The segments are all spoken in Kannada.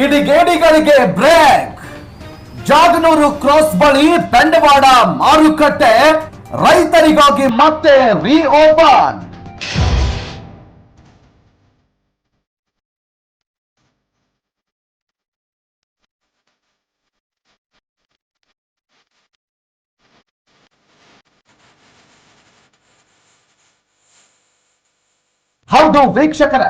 ಕಿಡಿಗೇಡಿಗಳಿಗೆ ಬ್ರೇಕ್. ಜಾಗನೂರು ಕ್ರಾಸ್ ಬಳಿ ಬಂಡವಾಳ ಮಾರುಕಟ್ಟೆ ರೈತರಿಗಾಗಿ ಮತ್ತೆ ರಿಓಪನ್ ಹೌದು ವೀಕ್ಷಕರೇ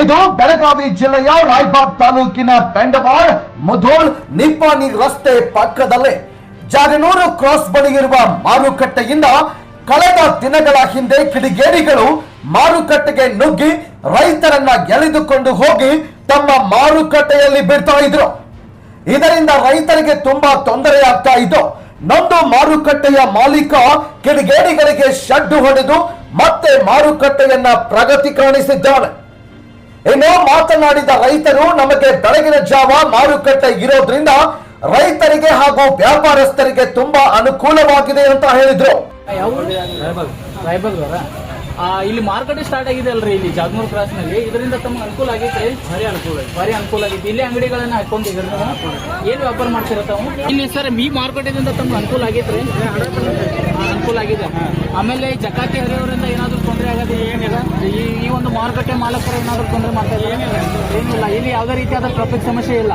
ಇದು ಬೆಳಗಾವಿ ಜಿಲ್ಲೆಯ ರಾಯಬಾಗ್ ತಾಲೂಕಿನ ಬೆಂಡವಾಳ್ ಮುಧೋಳ್ ನಿಪ್ಪಾಣಿ ರಸ್ತೆ ಪಕ್ಕದಲ್ಲೇ ಜಾಗನೂರು ಕ್ರಾಸ್ ಬಳಿ ಇರುವ ಮಾರುಕಟ್ಟೆಯಿಂದ ಕಳೆದ ದಿನಗಳ ಹಿಂದೆ ಕಿಡಿಗೇಡಿಗಳು ಮಾರುಕಟ್ಟೆಗೆ ನುಗ್ಗಿ ರೈತರನ್ನ ಎಳೆದುಕೊಂಡು ಹೋಗಿ ತಮ್ಮ ಮಾರುಕಟ್ಟೆಯಲ್ಲಿ ಬಿಡ್ತಾ ಇದ್ರು. ಇದರಿಂದ ರೈತರಿಗೆ ತುಂಬಾ ತೊಂದರೆ ಆಗ್ತಾ ಇತ್ತು ನೊಂದು ಮಾರುಕಟ್ಟೆಯ ಮಾಲೀಕ ಕಿಡಿಗೇಡಿಗಳಿಗೆ ಶಡ್ಡು ಹೊಡೆದು ಮತ್ತೆ ಮಾರುಕಟ್ಟೆಯನ್ನ ಪ್ರಗತಿ ಕಾಣಿಸಿದ್ದಾನೆ. ಇನ್ನು ಮಾತನಾಡಿದ ರೈತರು ನಮಗೆ ಬೆಳಗಿನ ಜಾವ ಮಾರುಕಟ್ಟೆ ಇರೋದ್ರಿಂದ ರೈತರಿಗೆ ಹಾಗೂ ವ್ಯಾಪಾರಸ್ಥರಿಗೆ ತುಂಬಾ ಅನುಕೂಲವಾಗಿದೆ ಅಂತ ಹೇಳಿದ್ರು. ಇಲ್ಲಿ ಮಾರ್ಕೆಟ್ ಸ್ಟಾರ್ಟ್ ಆಗಿದೆ ಅಲ್ರಿ ಇಲ್ಲಿ ಜಾಗ್ನೂರ್ ಕ್ರಾಸ್ನಲ್ಲಿ. ಇದರಿಂದ ತಮ್ಗೆ ಅನುಕೂಲ ಆಗೈತೆ ಭಾರಿ ಅನುಕೂಲ ಭಾರಿ ಅನುಕೂಲ ಆಗೈತೆ. ಇಲ್ಲಿ ಅಂಗಡಿಗಳನ್ನ ಹಾಕೊಂಡಿದ್ರು ಏನ್ ವ್ಯಾಪಾರ ಮಾಡ್ತಿರೋ ತಾವು? ಇಲ್ಲಿ ಸರ್ ಈ ಮಾರುಕಟ್ಟೆದಿಂದ ತಮ್ಗೆ ಅನುಕೂಲ ಆಗೈತ್ರಿ ಅನುಕೂಲ ಆಗಿದೆ. ಆಮೇಲೆ ಜಕಾತಿ ಹರಿಯವರಿಂದ ಏನಾದ್ರು ತೊಂದರೆ ಆಗೋದು ಏನಿಲ್ಲ. ಈ ಈ ಒಂದು ಮಾರುಕಟ್ಟೆ ಮಾಲಕರು ಏನಾದ್ರು ತೊಂದರೆ ಮಾಡ್ತಾ ಏನಿಲ್ಲ. ಏನಿಲ್ಲ. ಇಲ್ಲಿ ಯಾವುದೇ ರೀತಿಯಾದ ಟ್ರಾಫಿಕ್ ಸಮಸ್ಯೆ ಇಲ್ಲ.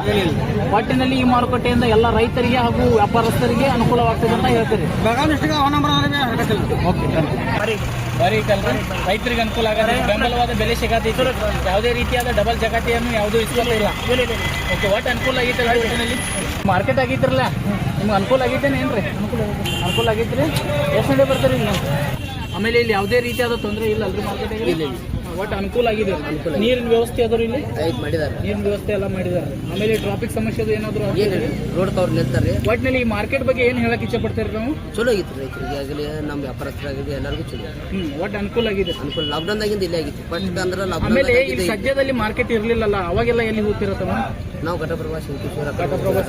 ಒಟ್ಟಿನಲ್ಲಿ ಈ ಮಾರುಕಟ್ಟೆಯಿಂದ ಎಲ್ಲ ರೈತರಿಗೆ ಹಾಗೂ ವ್ಯಾಪಾರಸ್ಥರಿಗೆ ಅನುಕೂಲವಾಗ್ತದೆ ಅಂತ ಹೇಳ್ತೀರಿ. ಓಕೆ ಬರೀ ಕಲ್ರಿ ರೈತರಿಗೆ ಅನುಕೂಲ ಆಗದೆ ಬೆಂಬಲವಾದ ಬೆಲೆ ಸಿಗತೈತಿ ಯಾವುದೇ ರೀತಿಯಾದ ಡಬಲ್ ಜಗತಿಯನ್ನು ಯಾವುದೂ ಇಲ್ಲ. ಓಕೆ ಒಟ್ಟು ಅನುಕೂಲ ಆಗೈತೆ ಒಟ್ಟಿನಲ್ಲಿ? ಮಾರ್ಕೆಟ್ ಆಗಿದ್ರಲ್ಲ ನಿಮ್ಗೆ ಅನುಕೂಲ ಆಗೈತೇನೆ ಏನ್ರಿ ಅನುಕೂಲ ಅನುಕೂಲ ಆಗೈತ್ರಿ ಎಷ್ಟು ಗಂಟೆ ಬರ್ತೀರಿ ನೀವು ಆಮೇಲೆ ಇಲ್ಲಿ ಯಾವುದೇ ರೀತಿಯಾದ ತೊಂದರೆ ಇಲ್ಲ ಅಲ್ರಿ ಮಾರ್ಕೆಟ್ ಒಟ್ಟು ಅನುಕೂಲ ಆಗಿದೆ. ನೀರಿನ ವ್ಯವಸ್ಥೆ ಅದ್ರ ಇಲ್ಲಿ? ಮಾಡಿದ್ದಾರೆ. ಮಾಡಿದಾರೆ ನೀರಿನ ವ್ಯವಸ್ಥೆ ಎಲ್ಲ ಮಾಡಿದ್ದಾರೆ. ಆಮೇಲೆ ಟ್ರಾಫಿಕ್ ಸಮಸ್ಯೆ ಅದು ಏನಾದ್ರು ಏನು ರೋಡ್ ಕವರ್ ನಿಲ್ತಾರೆ. ಒಟ್ಟಿನಲ್ಲಿ ಈ ಮಾರ್ಕೆಟ್ ಬಗ್ಗೆ ಏನು ಹೇಳಕ್ ಇಚ್ಛೆ ಪಡ್ತೀರಿ ನಾವು? ಚಲೋ ಆಗಿತ್ತು ರೈತರಿಗೆ. ಆಗಲಿ ನಮ್ಮ ವ್ಯಾಪಾರಸ್ಥರಾಗಲಿ ಎಲ್ಲರಿಗೂ ಚಲೋ ಹ್ಮ್ ಒಟ್ಟು ಅನುಕೂಲ ಆಗಿದೆ. ಅನುಕೂಲ. ಲಾಕ್ಡೌನ್ದಾಗಿಂದ ಇಲ್ಲೇ ಆಗಿತ್ತು. ಬಟ್ ಅಂದ್ರೆ ಆಮೇಲೆ ಈ ಇಲ್ಲಿ ಸದ್ಯದಲ್ಲಿ ಮಾರ್ಕೆಟ್ ಇರ್ಲಿಲ್ಲಲ್ಲ ಅವಾಗೆಲ್ಲ ಎಲ್ಲಿ ಹೋಗ್ತಿರತ್ತಮ್ಮ ನಾವು ಘಟಪ್ರಭಾ ಶಂಕೇಶ್ವರ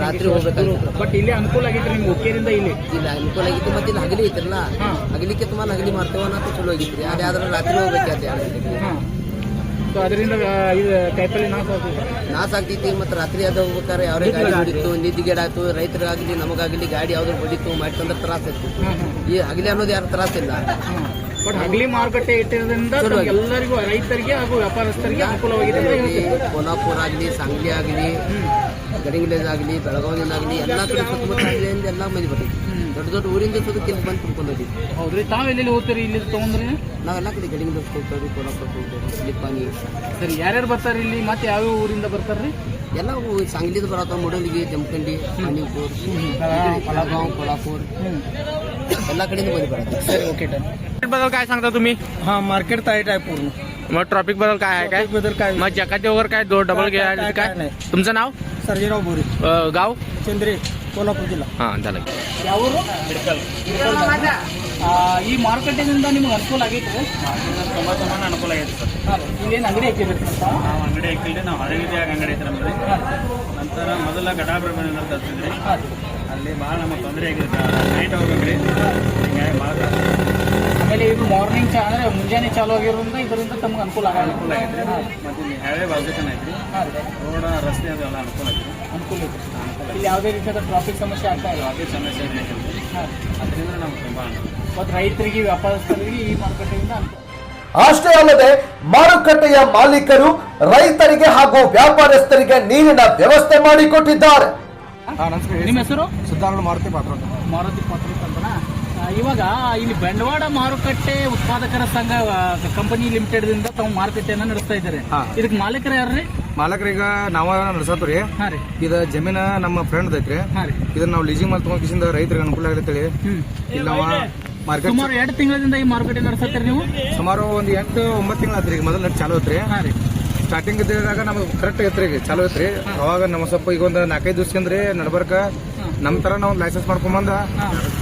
ರಾತ್ರಿ ಹೋಗ್ಬೇಕು ಬಟ್ ಇಲ್ಲಿ ಅನುಕೂಲ ಆಗಿತ್ತು ನಿಮ್ಗೆ ಹೋಗಿರಿಂದ ಇಲ್ಲಿ? ಇಲ್ಲ ಅನುಕೂಲ ಆಗಿತ್ತು. ಮತ್ತೆ ಇಲ್ಲಿ ಹಗಲಿ ಐತಿರಲ್ಲ. ಹಗಲಿಕ್ಕೆ ತುಂಬ ಹಗಲಿ ಮಾಡ್ತೇವೆ ಅನ್ನೋದು ಚಲೋ ಆಗಿತ್ತು. ಅದೇ ಆದ್ರೆ ರಾತ್ರಿ ಹೋಗ್ಬೇಕಾದ್ರೆ ಸೊ ಅದರಿಂದ ಆ, ಇದು ಕಾಯಿಪಲ್ಲೆ ನಾಶ ಆಗ್ತದೆ. ನಾಶ ಆಗ್ತೈತಿ ಮತ್ತು ರಾತ್ರಿ ಅದು ಹೋಗ್ಬೇಕಾದ್ರೆ ಯಾವ್ದೇ ಗಾಡಿ ಹೊಡಿತು ನಿದ್ದಿಗೇಡಾಯ್ತು ರೈತರಿಗಾಗಲಿ ನಮಗಾಗಲಿ ಗಾಡಿ ಯಾವ್ದು ಹೊಡಿತು ಮಾಡ್ಕೊಂಡ್ರೆ ತ್ರಾಸ ಇತ್ತು. ಈ ಹಗಲಿ ಅನ್ನೋದು ಯಾರು ತ್ರಾಸಿಲ್ಲ ಬಟ್ ಹಗಲಿ ಮಾರುಕಟ್ಟೆ ಇಟ್ಟಿರೋದ್ರಿಂದ ಎಲ್ಲರಿಗೂ ರೈತರಿಗೆ ಹಾಗೂ ವ್ಯಾಪಾರಸ್ಥರಿಗೆ ಅನುಕೂಲವಾಗಿದೆ. ಕೋಲ್ಹಾಪುರ ಆಗಲಿ ಸಾಂಗ್ಲಿ ಆಗಲಿ ಗಡಿಂಗ್ಲೇದಾಗಲಿ ಬೆಳಗಾವಿಯಿಂದಾಗಲಿ ಎಲ್ಲ ಕಡೆ ಸುತ್ತಮುತ್ತ ಜಿಲ್ಲೆಯಿಂದ ಎಲ್ಲ ಮಂದಿ ಬರ್ತೀವಿ ದೊಡ್ಡ ದೊಡ್ಡ ಊರಿಂದ ಸುತ್ತ ಕೆಲಸ ಬಂದು ತುಂಬ್ಕೊಂಡು ಹೌದ್ರಿ ತಾವು ಎಲ್ಲೆಲ್ಲಿ ಹೋಗ್ತೀರಿ ಇಲ್ಲಿ ತೊಗೊಂಡ್ರಿ? ನಾವೆಲ್ಲ ಕಡೆ ಗಡಿಂಗ್ಲೇಸ್ ಹೋಗ್ತೀವಿ ಕೋಲಾಪುರಕ್ಕೆ ಹೋಗ್ತೀವಿ ಲಿಪ್ಪಾನಿ ಸರಿ ಯಾರ್ಯಾರು ಬರ್ತಾರೆ ಇಲ್ಲಿ ಮತ್ತೆ ಯಾವ್ಯಾವ ಊರಿಂದ ಬರ್ತಾರ್ರಿ? ಎಲ್ಲ ಸಾಂಗ್ಲಿದ ಬರತ್ತ ಮೂಡಲ್ಗಿ ಜಮಖಂಡಿ ಮಣಿಪುರ್ ಬೆಳಗಾವ್ ಕೊಲಾಪುರ್. ಎಲ್ಲ कडेने बंद पडतात सर ओके काय सांगता तुम्ही हा मार्केट ताईट आहे पूर्ण मग ट्रॉफिकबद्दल काय आहे काय? बद्दल काय? मग जकाती वगैरे काय? दोन डबल काय- काय- नाही. तुमचं नाव? सर्जीराव भोरी गाव? चंद्रे कोल्हापूर जिल्हा. हा झालं. ಈ ಮಾರುಕಟ್ಟೆದಿಂದ ನಿಮ್ಗೆ ಅನುಕೂಲ ಆಗೈತೆ? ತುಂಬಾ ತುಂಬಾ ಅನುಕೂಲ ಆಗೈತೆ ಸರ್. ಏನು ಅಂಗಡಿ ಹಾಕಿದ್ರಿ ನಾವು ಅಂಗಡಿ ಹಾಕಿಲ್ರಿ ನಾವು ಹಳಗಿದ್ಯಾಗ ಅಂಗಡಿ ಐತೆ ನಮ್ಮದು ನಂತರ ಮೊದಲ ಬಂದ ತರ್ತಿದ್ರಿ ಅಲ್ಲಿ ಭಾಳ ನಮಗೆ ತೊಂದರೆ ಆಗಿದೆ ನೈಟ್ ಹೋಗ್ಬೇಕ್ರಿ ಹಿಂಗಾಗಿ ಭಾಳ ಆಮೇಲೆ ಇದು ಮಾರ್ನಿಂಗ್ ಚಾ ಅಂದ್ರೆ ಮುಂಜಾನೆ ಚಾಲು ಆಗಿರೋದ್ರಿಂದ ಇದರಿಂದ ತಮ್ಗೆ ಅನುಕೂಲ ಅನುಕೂಲ ಆಗಿದೆ ಮತ್ತು ಇಲ್ಲಿ ಹ್ಯಾವೆ ಬಾಜುಕನ ಐತ್ರಿ. ರೋಡ ರಸ್ತೆ ಅದೆಲ್ಲ ಅನುಕೂಲ ಐತ್ರಿ. ಅನುಕೂಲ ಇದೆ ಇಲ್ಲಿ ಯಾವುದೇ ರೀತಿಯಾದ ಟ್ರಾಫಿಕ್ ಸಮಸ್ಯೆ ಆಗ್ತಾ ಇಲ್ಲ. ಅದೇ ಸಮಸ್ಯೆ ಐತೆ ಅದರಿಂದ ನಮ್ಗೆ ತುಂಬ ಮತ್ತು ರೈತರಿಗೆ ವ್ಯಾಪಾರಸ್ಥರಿಗೆ ಈ ಮಾರುಕಟ್ಟೆಯಿಂದ ಅಷ್ಟೇ ಅಲ್ಲದೆ ಮಾರುಕಟ್ಟೆಯ ಮಾಲೀಕರು ರೈತರಿಗೆ ಹಾಗೂ ವ್ಯಾಪಾರಸ್ಥರಿಗೆ ನೀರಿನ ವ್ಯವಸ್ಥೆ ಮಾಡಿಕೊಟ್ಟಿದ್ದಾರೆ. ನಿಮ್ಮ ಹೆಸರು? ಸುಧಾರಣೆ ಮಾರುತಿ ಪಾತ್ರ ಮಾರುತಿ ಪಾತ್ರ ಅಂತನಾ ಇವಾಗ ಇಲ್ಲಿ ಬಂಡವಾಳ ಮಾರುಕಟ್ಟೆ ಉತ್ಪಾದಕರ ಸಂಘ ಕಂಪನಿ ಲಿಮಿಟೆಡ್ ದಿಂದ ತಮ್ಮ ಮಾರುಕಟ್ಟೆಯನ್ನ ನಡೆಸ್ತಾ ಇದ್ದಾರೆ. ಇದಕ್ಕೆ ಮಾಲೀಕರು ಯಾರ್ರಿ ಮಾಲಕರೀಗ ನಾವ ನಾವೇ ಹಾ ರೀ. ಇದ ಜಮೀನ ನಮ್ಮ ಫ್ರೆಂಡ್ ಐತ್ರಿ. ಹಾ ರೀ. ಇದನ್ನ ನಾವು ಲೀಸಿಂಗ್ ಮಾಡಿ ತಗೊಂಡ್ ರೈತರಿಗೆ ಅನುಕೂಲ ಆಗತ್ತೇಳಿ ಹ್ಮ್. ಇಲ್ಲ ನಾವ ಮಾರ್ಕೆಟ್ ಸುಮಾರು ಎರಡು ತಿಂಗಳಿಂದ ಈ ಮಾರುಕಟ್ಟೆ ನಡೆಸತ್ತೀರಿ ನೀವು? ಸುಮಾರು ಒಂದು ಎಂಟು ಒಂಬತ್ತು ತಿಂಗಳ ಆತ್ರಿ ಈಗ ಮೊದಲ ನೆಟ್ ಚಾಲು ಐತ್ರಿ. ಹಾ ರೀ. ಸ್ಟಾರ್ಟಿಂಗ್ ಇದ್ದಾಗ ನಮಗೆ ಕರೆಕ್ಟ್ ಐತ್ರಿ ಈಗ ಚಾಲು ಐತ್ರಿ. ಅವಾಗ ನಮ್ಮ ಸ್ವಲ್ಪ ಈಗ ಒಂದು ನಾಲ್ಕೈದು ದಿವ್ಸಕ್ಕೆಂದ್ರಿ ನಡ್ಬರ್ಕ ನಮ್ಮ ತರ ನಾವು ಲೈಸೆನ್ಸ್ ಮಾಡ್ಕೊಂಬಂದ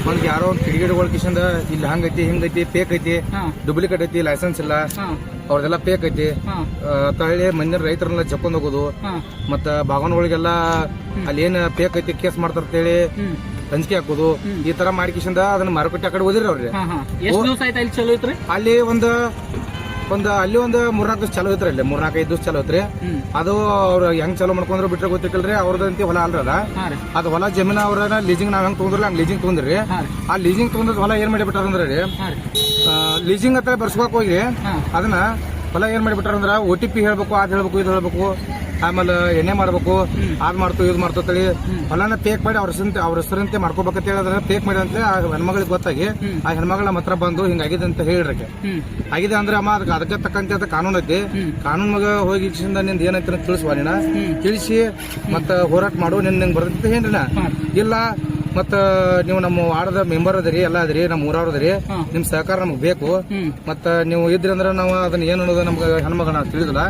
ಒಂದ್ ಯಾರೋ ಒಂದು ಕಿಡಿಗೇಡಿಗಳ ಕಿಶಂದ ಇಲ್ಲಿ ಹಂಗೈತಿ ಹಿಂಗೈತಿ ಫೇಕ್ ಐತಿ ಡುಪ್ಲಿಕೇಟ್ ಐತಿ ಲೈಸೆನ್ಸ್ ಇಲ್ಲ. ಅವ್ರದೆಲ್ಲ ಫೇಕ್ ಐತಿ. ತಳ್ಳಿ ಮಂದಿನ ರೈತರನ್ನ ಜಪ್ಕೊಂಡ್ ಹೋಗೋದು. ಮತ್ತ ಒಳಗೆಲ್ಲ ಅಲ್ಲಿ ಏನ್ ಫೇಕ್ ಐತಿ ಕೇಸ್ ಮಾಡ್ತಾರ ಹ್ಮ್. ಹಂಚಿಕೆ ಹಾಕೋದು. ಈ ತರ ಮಾಡ್ಕಿಸಿಂದ ಅದನ್ನ ಮಾರುಕಟ್ಟೆ ಆ ಕಡೆ ಓದಿರಿ ಅವ್ರಿ ಅಲ್ಲಿ ಒಂದು ಒಂದು ಅಲ್ಲಿ ಒಂದು ಮೂರ್ನಾಲ್ಕು ದಿವಸ ಚಲೋ ಐತ್ರಿ ಅಲ್ಲಿ. ಮೂರ್ನಾಲ್ಕು ಐದು ದಿವಸ ಚಲೋ ಐತ್ರಿ. ಅದು ಅವ್ರ ಹೆಂಗ್ ಚಲೋ ಮಾಡ್ಕೊಂಡ್ರೆ ಬಿಟ್ರೆ ಗೊತ್ತಿಕ್ಕಲ್ರಿ ಅವ್ರದಂತಿ ಹೊಲ ಅಲ್ರದ ಅದ ಅದು ಹೊಲ ಜಮೀನ ಅವ್ರ ಲೀಸಿಂಗ್ ನಾವ್ ಹೆಂಗ್ ತೊಗೊಂಡ್ರಲ್ಲ ಹಂಗ್ ಲೀಸಿಂಗ್ ತೊಗೊಂಡ್ರಿ. ಆ ಲೀಸಿಂಗ್ ತೊಗೊಂಡ್ ಹೊಲ ಏನ್ ಮಾಡಿಬಿಟ್ಟಾರ ಅಂದ್ರೆ? ರೀ. ಲೀಸಿಂಗ್ ಹತ್ರ ಬರ್ಸ್ಕೊಕ್ ಹೋಗಿ. ಅದನ್ನ ಹೊಲ ಏನ್ ಮಾಡಿಬಿಟ್ಟಾರ ಅಂದ್ರ ಓ ಟಿ ಪಿ ಹೇಳ್ಬೇಕು ಅದ್ ಹೇಳ್ಬೇಕು ಇದು ಹೇಳ್ಬೇಕು. ಆಮೇಲೆ ಎಣ್ಣೆ ಮಾಡ್ಬೇಕು ಅದ್ ಮಾಡ್ತು ಇದು ಮಾಡ್ತು ಅಂತೇಳಿ ಹೊಲನ ಪೇಕ್ ಮಾಡಿ ಅವ್ರ ಹೆಸರಂತೆ ಅವ್ರ ಹೆಸರಂತೆ ಮಾಡ್ಕೋಬೇಕಂತ ಹೇಳಿದ್ರೆ ಪೇಕ್ ಮಾಡಿ ಅಂತ ಆ ಹೆಣ್ಮಗಳಿಗೆ ಗೊತ್ತಾಗಿ ಆ ಹೆಣ್ಮಗಳ ನಮ್ಮ ಹತ್ರ ಬಂದು ಹಿಂಗಾಗಿದೆ ಅಂತ ಹೇಳಿರಕ್ಕೆ ಆಗಿದೆ ಅಂದ್ರೆ ಅಮ್ಮ ಅದಕ್ಕೆ ಅದಕ್ಕೆ ತಕ್ಕಂತೆ ಅದ ಕಾನೂನು ಐತಿ. ಕಾನೂನು ಮಗ ಹೋಗಿ ಇಚ್ಛಿಂದ ನಿಂದ ಏನೈತಿ ಅಂತ ತಿಳಿಸುವ ನೀನ. ತಿಳಿಸಿ ಮತ್ತ ಹೋರಾಟ ಮಾಡು ನಿನ್ ನಿಂಗೆ ಬರ್ತೈತೆ ಇಲ್ಲ ಮತ್ತ ನೀವು ನಮ್ಮ ವಾರ್ಡದ ಮೆಂಬರ್ ಅದರಿ ಎಲ್ಲ ಅದ್ರಿ ನಮ್ಮ ಊರವ್ರ ಅದರಿ. ನಿಮ್ ಸಹಕಾರ ನಮ್ಗೆ ಬೇಕು. ಮತ್ತೆ ನೀವು ಇದ್ರಿ ಅಂದ್ರೆ ನಾವು ಅದನ್ನ ಏನು ಅನ್ನೋದು ನಮ್ಗೆ ಹೆಣ್ಮಗನ ತಿಳಿದಿಲ್ಲ.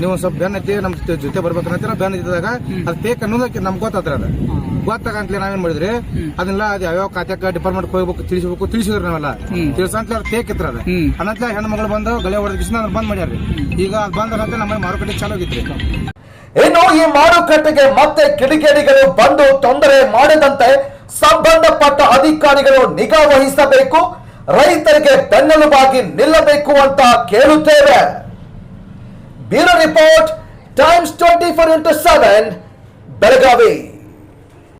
ನೀವು ಸ್ವಲ್ಪ ಬೆನ್ ಐತಿ ನಮ್ ಜೊತೆ ಬರ್ಬೇಕಂತ ನಾವು ಬೆನ್ ಇದ್ದಾಗ ಅದ್ ಬೇಕ್ ಅನ್ನೋದಕ್ಕೆ ನಮ್ಗೆ ಗೊತ್ತಾತ್ರ ಅದ. ಗೊತ್ತಾಗಂತಲೇ ನಾವೇನ್ ಮಾಡಿದ್ರಿ? ಅದನ್ನೆಲ್ಲ ಅದು ಯಾವ್ಯಾವ ಖಾತೆಗೆ ಡಿಪಾರ್ಟ್ಮೆಂಟ್ ಹೋಗ್ಬೇಕು ತಿಳಿಸ್ಬೇಕು ತಿಳಿಸಿದ್ರು ನಾವೆಲ್ಲ. ತಿಳಿಸಂತ ಅದು ತೇಕ್ ಇತ್ರ ಅದ. ಅನಂತ ಹೆಣ್ಮಗಳು ಬಂದು ಗಳೆ ಹೊಡೆದ ಕಿಸಿನ ಅದನ್ನ ಬಂದ್ ಮಾಡ್ಯಾರ್ರಿ. ಈಗ ಅದು ಅನಂತ ನಮ್ಮ ಮಾರುಕಟ್ಟೆ ಚಾಲೂ ಆಗಿತ್ರಿ. ಇನ್ನು ಈ ಮಾರುಕಟ್ಟೆಗೆ ಮತ್ತೆ ಕಿಡಿಗೇಡಿಗಳು ಬಂದು ತೊಂದರೆ ಮಾಡದಂತೆ ಸಂಬಂಧಪಟ್ಟ ಅಧಿಕಾರಿಗಳು ನಿಗಾ ವಹಿಸಬೇಕು. ರೈತರಿಗೆ ಬೆನ್ನೆಲುಬಾಗಿ ನಿಲ್ಲಬೇಕು ಅಂತ ಕೇಳುತ್ತೇವೆ. Bureau report Times twenty four into seven Belagavi